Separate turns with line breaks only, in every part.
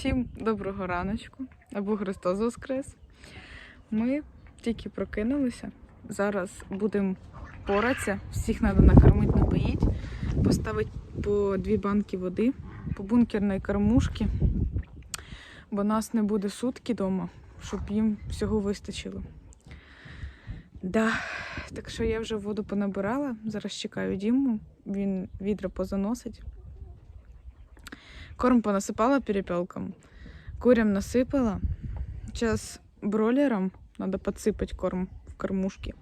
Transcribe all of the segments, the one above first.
Всім доброго раночку, або Христос Воскрес. Ми тільки прокинулися. Зараз будемо поратися. Всіх треба накормити, напоїти, поставити по дві банки води, по бункерної кормушки, бо нас не буде сутки вдома, щоб їм всього вистачило. Да. Так що я вже воду понабирала. Зараз чекаю Діму, він відра позаносить. Корм понасипала перепелкам. Курям насипала. Зараз бройлерам треба підсипати корм в кормушки.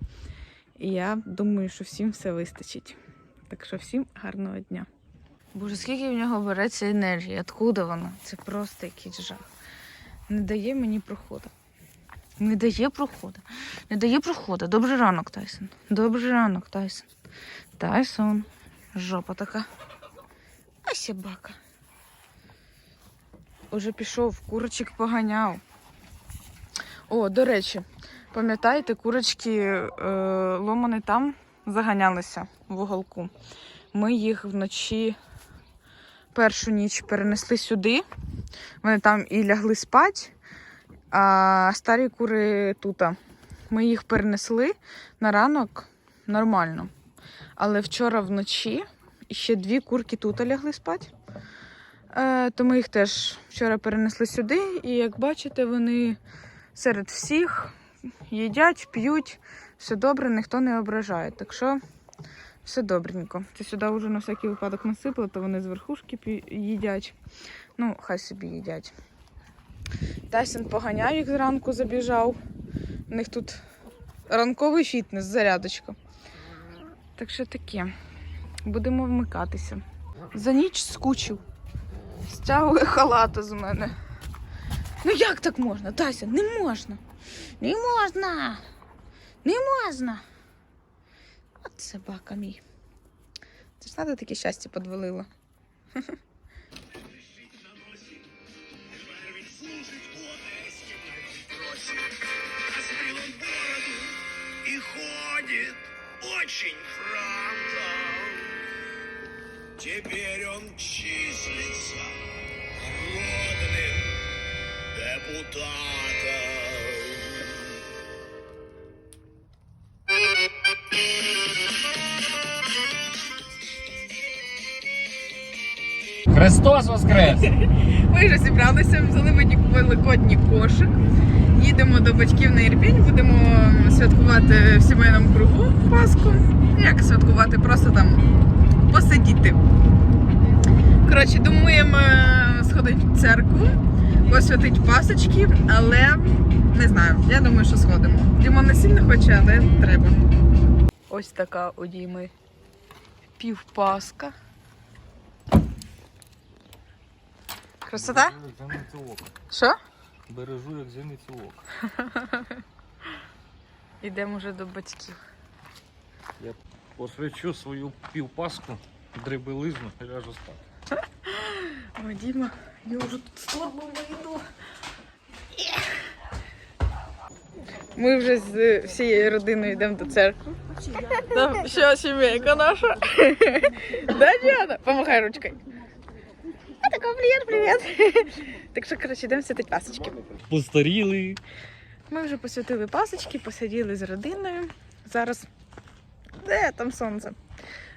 І я думаю, що всім все вистачить. Так що всім гарного дня. Боже, скільки в нього береться енергії? Откуда вона? Це просто якийсь жах. Не дає мені проходу. Не дає проходу. Не дає проходу. Добрий ранок, Тайсон. Добрий ранок, Тайсон. Тайсон. Жопа така. А собака. Уже пішов, курочок поганяв. О, до речі, пам'ятаєте, курочки е, ломани там заганялися в уголку. Ми їх вночі першу ніч перенесли сюди. Вони там і лягли спати, а старі кури тут. Ми їх перенесли на ранок нормально. Але вчора вночі ще дві курки тут лягли спати. Е, то ми їх теж вчора перенесли сюди, і як бачите, вони серед всіх їдять, п'ють, все добре, ніхто не ображає. Так що все добренько. Це сюди вже на всякий випадок насипали, то вони з верхушки їдять. Ну, хай собі їдять. Тайсон поганяв їх зранку, забіжав. У них тут ранковий фітнес, зарядочка. Так що таке. Будемо вмикатися. За ніч скучив. Стягує халата з мене. Ну як так можна, Тася? Не можна. Не можна. Не можна. От собака мій. Це ж треба таке щастя подвалило.
очень храбро. Теперь он числится народным депутатом.
Христос Воскрес!
Ми вже зібралися, взяли великодній кошик. Їдемо до батьків на Ірпінь, будемо святкувати в сімейному кругу Пасху. Як святкувати? Просто там посидіти. Коротше, думаємо е, сходити в церкву, посвятити пасочки, але не знаю. Я думаю, що сходимо. Дімон не сильно хоче, але треба. Ось така у Діми півпаска. Красота? Що?
Бережу як зіницю око.
Йдемо вже до батьків.
Посвячу свою півпаску, дрібелизну і ляжу спати.
О, Діма, я вже тут торбою вийду. Ми вже з всією родиною йдемо до церкви. Там ще сімейка наша. Да, Діана? Помахай ручкою. А така, привіт, привіт. Так що, коротше, йдемо святити пасочки.
Постаріли.
Ми вже посвятили пасочки, посиділи з родиною. Зараз. Де там сонце?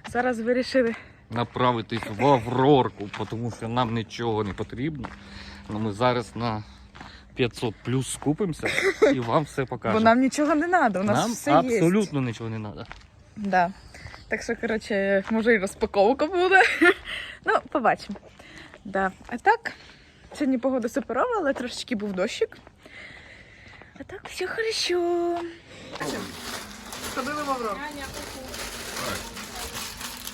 Зараз вирішили
Направитись в Аврорку, тому що нам нічого не потрібно. Ну, ми зараз на 500 плюс скупимося і вам все покажемо.
Бо нам нічого не треба, у нас
нам
все є.
абсолютно нічого не треба.
Да. Так що, коротше, може і розпаковка буде. ну, побачимо. Да. А так, сьогодні погода суперова, але трошечки був дощик. А так все хорошо. Сходили в Аврору.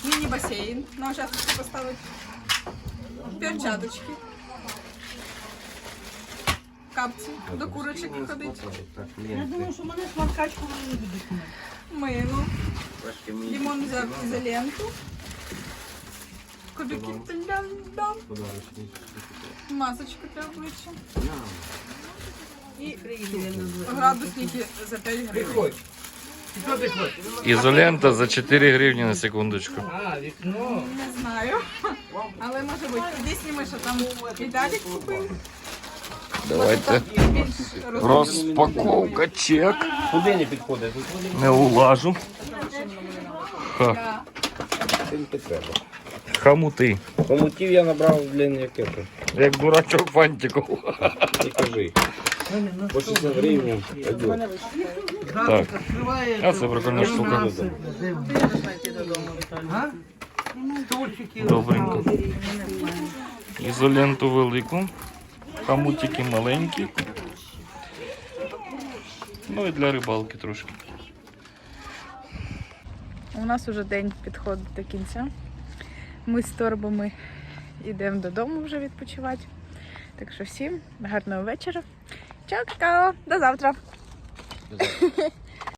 Міні-басейн. Нам зараз хочу поставити перчаточки. Капці до курочок ходить.
Я думаю, що мене смаркачку не будуть.
Мило. Лимон взяв ізоленту. Кубики дам. Масочку для обличчя. І градусники за 5 гривень.
Ізолента за 4 гривні на секундочку.
А, вікно.
Не знаю. Але може бути. Іди сніми, що там Віталік купив.
Давайте. Розпаковка чек.
Куди не підходить?
Не улажу. Ха.
Треба.
Хамути.
Комутів я набрав для яких.
Як дурачок фантику.
Не кажи. 60 гривень. Пойдет.
Так. А це прикольна штука. Добренько. Ізоленту велику. Хамутики маленькі. Ну і для рибалки трошки.
У нас уже день підходить до кінця. Ми з торбами йдемо додому вже відпочивати. Так що всім гарного вечора. Ciączko, do Do zawtra.